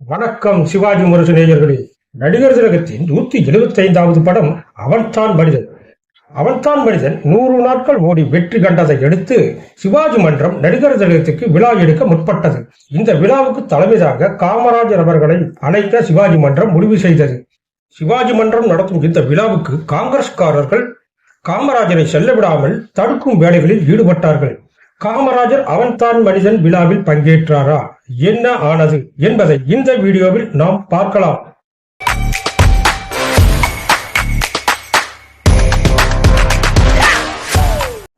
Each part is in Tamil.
வணக்கம் சிவாஜி முரசு நேயர்களே. நடிகர் திலகத்தின் நூத்தி எழுபத்தி ஐந்தாவது படம் அவன்தான் மனிதன். அவன்தான் மனிதன் நூறு நாட்கள் ஓடி வெற்றி கண்டதை அடுத்து சிவாஜி மன்றம் நடிகர் திலகத்துக்கு விழா எடுக்க முற்பட்டது. இந்த விழாவுக்கு தலைமையாக காமராஜர் அவர்களை அழைக்க சிவாஜி மன்றம் முடிவு செய்தது. சிவாஜி மன்றம் நடத்தும் இந்த விழாவுக்கு காங்கிரஸ்காரர்கள் காமராஜரை செல்ல விடாமல் தடுக்கும் வேலைகளில் ஈடுபட்டார்கள். காமராஜர் அவன்தான் மனிதன் விழாவில் பங்கேற்றாரா? என்ன ஆனது என்பதை இந்த வீடியோவில் நாம் பார்க்கலாம்.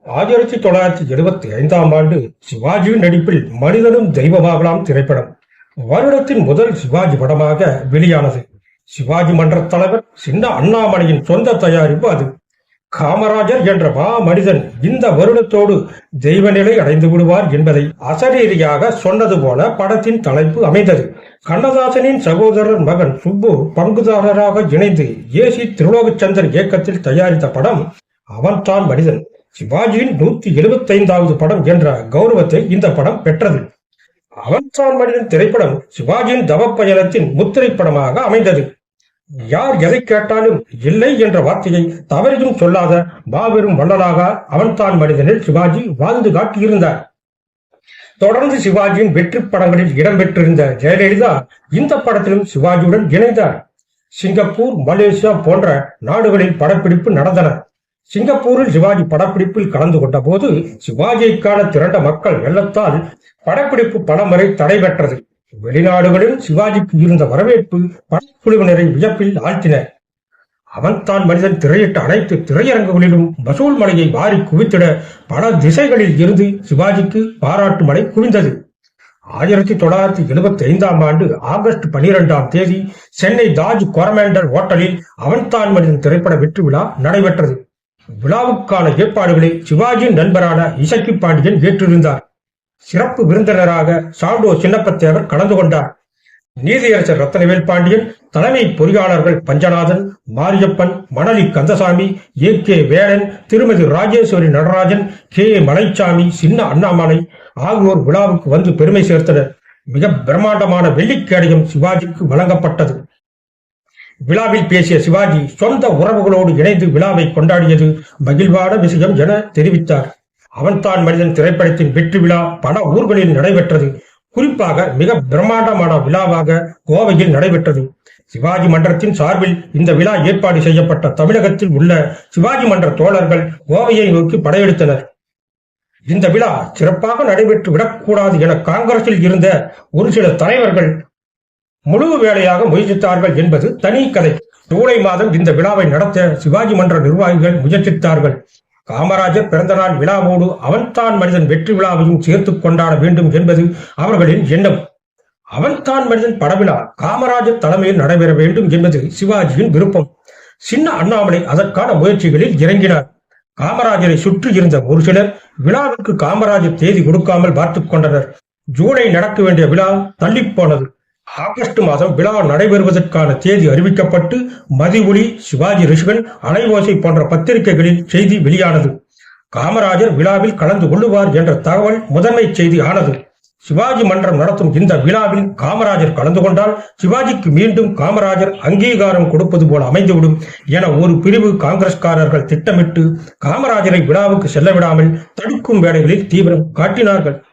ஆயிரத்தி தொள்ளாயிரத்தி எழுபத்தி ஐந்தாம் ஆண்டு சிவாஜி நடிப்பில் மனிதனும் தெய்வமாகலாம் திரைப்படம். வருடத்தின் முதல் சிவாஜி படமாக வெளியானது. சிவாஜி மன்ற தலைவர் சின்ன அண்ணாமலையின் சொந்த தயாரிப்பு அது. காமராஜர் என்ற மா மனிதன் இந்த வருடத்தோடு தெய்வநிலை அடைந்து விடுவார் என்பதை அசரீரியாக சொன்னது போல படத்தின் தலைப்பு அமைந்தது. கண்ணதாசனின் சகோதரர் மகன் சுப்பு பங்குதாரராக இணைந்து ஏசி திருலோகச்சந்தர் இயக்கத்தில் தயாரித்த படம் அவன்தான் மனிதன். சிவாஜியின் நூத்தி எழுபத்தி ஐந்தாவது படம் என்ற கௌரவத்தை இந்த படம் பெற்றது. அவன்தான் மனிதன் திரைப்படம் சிவாஜியின் தவப்பயணத்தின் முத்திரை படமாக அமைந்தது. யார் எதை கேட்டாலும் இல்லை என்ற வார்த்தையை தவறியும் சொல்லாத மாபெரும் வள்ளலாக அவன்தான் மனிதனில் சிவாஜி வாழ்ந்து காட்டியிருந்தார். தொடர்ந்து சிவாஜியின் வெற்றி படங்களில் இடம்பெற்றிருந்த ஜெயலலிதா இந்த படத்திலும் சிவாஜியுடன் இணைந்தார். சிங்கப்பூர் மலேசியா போன்ற நாடுகளில் படப்பிடிப்பு நடந்தன. சிங்கப்பூரில் சிவாஜி படப்பிடிப்பில் கலந்து கொண்ட போது சிவாஜியை திரண்ட மக்கள் வெள்ளத்தால் படப்பிடிப்பு பல முறை தடைபெற்றது வெளிநாடுகளில் சிவாஜிக்கு இருந்த வரவேற்பு படக்குழுவினரை வியப்பில் ஆழ்த்தினர் அவன்தான் மனிதன் திரையிட்ட அனைத்து திரையரங்குகளிலும் வசூல் மலையை வாரி குவித்திட பல திசைகளில் இருந்து சிவாஜிக்கு பாராட்டு மலை குவிந்தது. ஆயிரத்தி தொள்ளாயிரத்தி எழுபத்தி ஐந்தாம் ஆண்டு ஆகஸ்ட் பனிரெண்டாம் தேதி சென்னை தாஜ் கொரமேண்டர் ஹோட்டலில் அவன்தான் மனிதன் திரைப்பட வெற்றி விழா நடைபெற்றது. விழாவுக்கான ஏற்பாடுகளை சிவாஜியின் நண்பரான இசக்கி பாண்டியன் ஏற்றிருந்தார். சிறப்பு விருந்தினராக சாண்டோ சின்னப்பத்தேவர் கலந்து கொண்டார். நீதியரசர் ரத்தனவேல் பாண்டியன் தலைமை பொறியாளர்கள் Panchanathan Mariappan Manali Kandasamy A K Velan Thirumathi Rajeswari Natarajan K A Malaichamy Chinna Annamalai ஆகியோர் விழாவுக்கு வந்து பெருமை சேர்த்தனர். மிக பிரம்மாண்டமான வெள்ளிக்கேடயம் சிவாஜிக்கு வழங்கப்பட்டது. விழாவில் பேசிய சிவாஜி சொந்த உறவுகளோடு இணைந்து விழாவை கொண்டாடியது மகிழ்வான விஷயம் என தெரிவித்தார். அவன்தான் மனிதன் திரைப்படத்தின் வெற்றி விழா பல ஊர்களில் நடைபெற்றது. குறிப்பாக மிக பிரம்மாண்டமான விழாவாக கோவையில் நடைபெற்றது. சிவாஜி மன்றத்தின் சார்பில் இந்த விழா ஏற்பாடு செய்யப்பட்ட தமிழகத்தில் உள்ள சிவாஜி மன்ற தோழர்கள் கோவையை நோக்கி படையெடுத்தனர். இந்த விழா சிறப்பாக நடைபெற்று விடக்கூடாது என காங்கிரஸில் இருந்த ஒரு சில தலைவர்கள் முழு வேலையாக முயற்சித்தார்கள் என்பது தனி கதை. ஜூலை மாதம் இந்த விழாவை நடத்த சிவாஜி மன்ற நிர்வாகிகள் முயற்சித்தார்கள். காமராஜர் பிறந்தநாள் விழாவோடு அவன்தான் மனிதன் வெற்றி விழாவையும் சேர்த்துக் கொண்டாட வேண்டும் என்பது அவர்களின் எண்ணம். அவன்தான் மனிதன் படவிழா காமராஜர் தலைமையில் நடைபெற வேண்டும் என்பது சிவாஜியின் விருப்பம். சின்ன அண்ணாமலை அதற்கான முயற்சிகளில் இறங்கினார். காமராஜரை சுற்றி இருந்த ஒரு சிலர் விழாவிற்கு காமராஜர் தேதி கொடுக்காமல் பார்த்துக் கொண்டனர். ஜூலை நடக்க வேண்டிய விழா தள்ளிப்போனது ஆகஸ்ட் மாதம் விழா நடைபெறுவதற்கான தேதி அறிவிக்கப்பட்டு மதிஒலி சிவாஜி ரிஷிகன் அலைவோசை போன்ற பத்திரிகைகளில் செய்தி வெளியானது. காமராஜர் விழாவில் கலந்து கொள்ளுவார் என்ற தகவல் முதன்மை செய்தி ஆனது சிவாஜி மன்றம் நடத்தும் இந்த விழாவில் காமராஜர் கலந்து கொண்டால் சிவாஜிக்கு மீண்டும் காமராஜர் அங்கீகாரம் கொடுப்பது போல அமைந்துவிடும் என ஒரு பிரிவு காங்கிரஸ்காரர்கள் திட்டமிட்டு காமராஜரை விழாவுக்கு செல்ல விடாமல் தடுக்கும் வேலைகளில் தீவிரம் காட்டினார்கள்.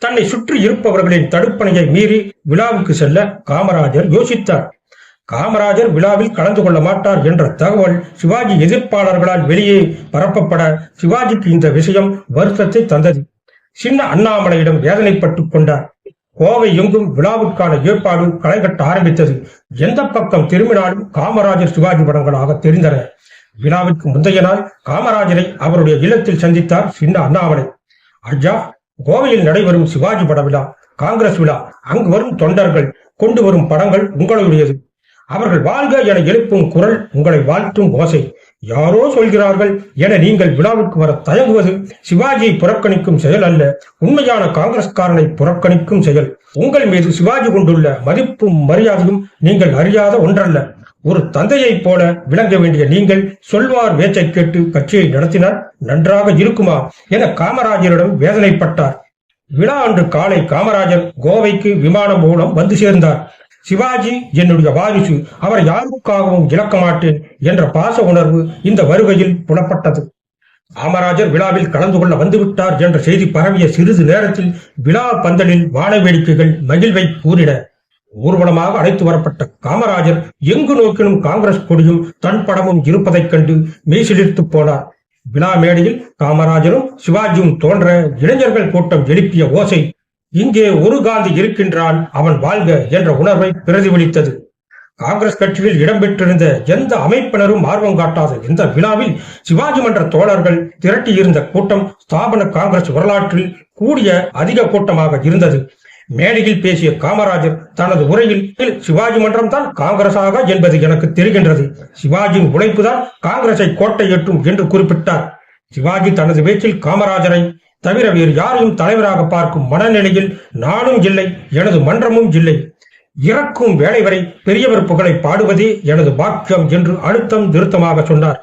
தன்னை சுற்றி இருப்பவர்களின் தடுப்பணையை மீறி விழாவுக்கு செல்ல காமராஜர் யோசித்தார். காமராஜர் விழாவில் கலந்து கொள்ள மாட்டார் என்ற தகவல் சிவாஜி எதிர்ப்பாளர்களால் வெளியே பரப்பப்பட சிவாஜிக்கு இந்த விஷயம் வருத்தத்தை தந்தது. சின்ன அண்ணாமலையிடம் வேதனைப்பட்டுக் கொண்டார். கோவை எங்கும் விழாவுக்கான ஏற்பாடு களைகட்ட ஆரம்பித்தது. எந்த பக்கம் திரும்பினாலும் காமராஜர் சிவாஜி படங்களாக தெரிந்தன. விழாவிற்கு முந்தைய நாள் காமராஜரை அவருடைய இல்லத்தில் சந்தித்தார் சின்ன அண்ணாமலை. ஐயா கோவையில் நடைபெறும் சிவாஜி பட விழா காங்கிரஸ் விழா அங்கு வரும் தொண்டர்கள் கொண்டு வரும் படங்கள் உங்களுடையது. அவர்கள் வாழ்க என எழுப்பும் குரல் உங்களை வாழ்த்தும் ஓசை. யாரோ சொல்கிறார்கள் என நீங்கள் விழாவுக்கு வர தயங்குவது சிவாஜியை புறக்கணிக்கும் செயல் அல்ல உண்மையான காங்கிரஸ்காரனை புறக்கணிக்கும் செயல். உங்கள் மீது சிவாஜி கொண்டுள்ள மதிப்பும் மரியாதையும் நீங்கள் அறியாத ஒன்றல்ல. ஒரு தந்தையைப் போல விளங்க வேண்டிய நீங்கள் சொல்வார் பேச்சை கேட்டு கட்சியை நடத்தினால் நன்றாக இருக்குமா என காமராஜரிடம் வேதனைப்பட்டார். விழா அன்று காலை காமராஜர் கோவைக்கு விமானம் மூலம் வந்து சேர்ந்தார். சிவாஜி என்னுடைய வாரிசு அவர் யாருக்காகவும் இழக்க மாட்டேன் என்ற பாச உணர்வு இந்த வருகையில் புலப்பட்டது. காமராஜர் விழாவில் கலந்து கொள்ள வந்துவிட்டார் என்ற செய்தி பரவிய சிறிது நேரத்தில் விழா பந்தலில் வான வேடிக்கைகள் மகிழ்வை கூறின. ஊர்வலமாக அழைத்து வரப்பட்ட காமராஜர் எங்கு நோக்கினும் காங்கிரஸ் கொடியும் தன் படமும் இருப்பதைக் கண்டு மெய்சிலிர்த்து போனார். விழா மேடையில் காமராஜரும் சிவாஜியும் தோன்ற இளைஞர்கள் கூட்டம் எழுப்பிய ஓசை இங்கே ஒரு காந்தி இருக்கின்றான் அவன் வாழ்க என்ற உணர்வை பிரதிபலித்தது. காங்கிரஸ் கட்சியில் இடம்பெற்றிருந்த எந்த அமைப்பினரும் ஆர்வம் காட்டாத இந்த விழாவில் சிவாஜி மன்ற தோழர்கள் திரட்டியிருந்த கூட்டம் ஸ்தாபன காங்கிரஸ் வரலாற்றில் கூடிய அதிக கூட்டமாக இருந்தது. மேடையில் பேசிய காமராஜர் தனது உரையில் சிவாஜி மன்றம் தான் காங்கிரஸாக என்பது எனக்கு தெரிகின்றது. சிவாஜியின் உழைப்பு தான் காங்கிரசை காங்கிரஸை எட்டும் என்று குறிப்பிட்டார். சிவாஜி தனது பேச்சில் காமராஜரை தவிர வேறு யாரையும் தலைவராக பார்க்கும் மனநிலையில் நானும் இல்லை எனது மன்றமும் இல்லை. இறக்கும் வேலை வரை பெரியவர் புகழை பாடுவதே எனது பாக்கியம் என்று அழுத்தம் திருத்தமாக சொன்னார்.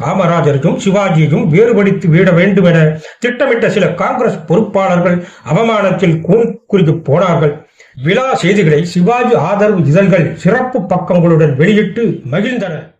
காமராஜருக்கும் சிவாஜியையும் வேறுபடுத்தி விட வேண்டும் என திட்டமிட்ட சில காங்கிரஸ் பொறுப்பாளர்கள் அவமானத்தில் கூன் குறித்து போனார்கள். விழா செய்திகளை சிவாஜி ஆதரவு இதழ்கள் சிறப்பு பக்கங்களுடன் வெளியிட்டு மகிழ்ந்தனர்.